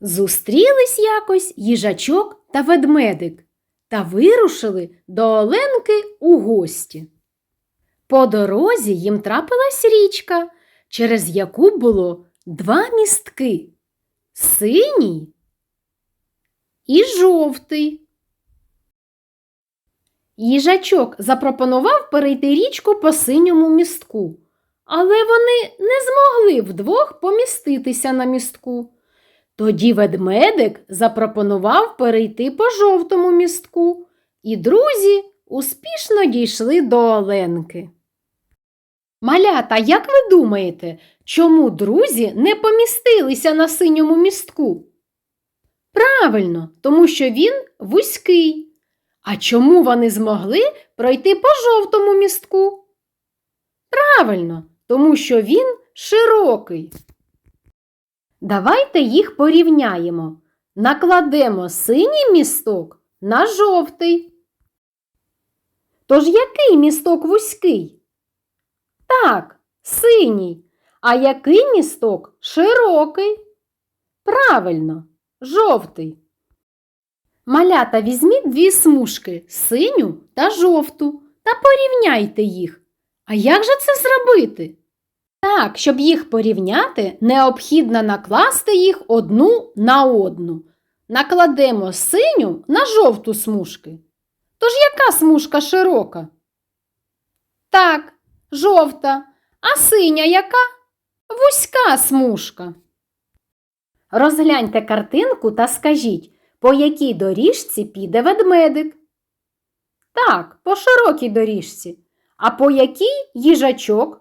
Зустрілись якось їжачок та ведмедик та вирушили до Оленки у гості. По дорозі їм трапилась річка, через яку було два містки синій і жовтий. Їжачок запропонував перейти річку по синьому містку, але вони не змогли вдвох поміститися на містку. Тоді ведмедик запропонував перейти по жовтому містку, і друзі успішно дійшли до Оленки. Малята, як ви думаєте, чому друзі не помістилися на синьому містку? Правильно, тому що він вузький. А чому вони змогли пройти по жовтому містку? Правильно, тому що він широкий. Давайте їх порівняємо. Накладемо синій місток на жовтий. Тож який місток вузький? Так, синій. А який місток широкий? Правильно, жовтий. Малята візьміть дві смужки синю та жовту та порівняйте їх. А як же це зробити? Так, щоб їх порівняти, необхідно накласти їх одну на одну. Накладемо синю на жовту смужки. Тож яка смужка широка? Так, жовта. А синя яка? Вузька смужка. Розгляньте картинку та скажіть, по якій доріжці піде ведмедик? Так, по широкій доріжці. А по якій їжачок?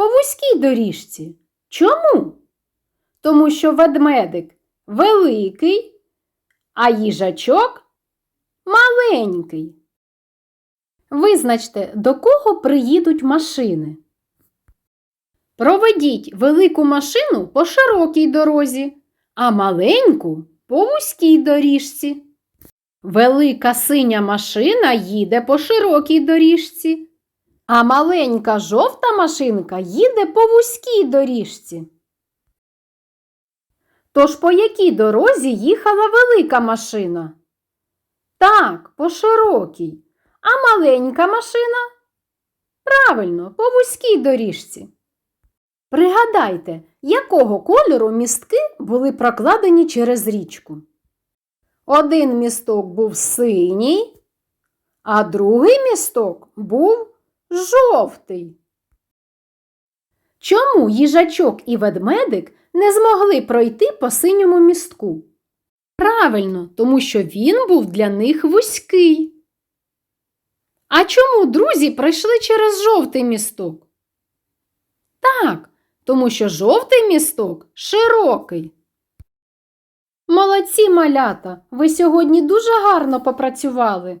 По вузькій доріжці. Чому? Тому що ведмедик великий, а їжачок маленький. Визначте, до кого приїдуть машини. Проведіть велику машину по широкій дорозі, а маленьку по вузькій доріжці. Велика синя машина їде по широкій доріжці, а маленька жовта машинка їде по вузькій доріжці. Тож по якій дорозі їхала велика машина? Так, по широкій. А маленька машина? Правильно, по вузькій доріжці. Пригадайте, якого кольору містки були прокладені через річку. Один місток був синій, а другий місток був жовтий. Чому їжачок і ведмедик не змогли пройти по синьому містку? Правильно, тому що він був для них вузький. А чому друзі пройшли через жовтий місток? Так, тому що жовтий місток широкий. Молодці малята, ви сьогодні дуже гарно попрацювали.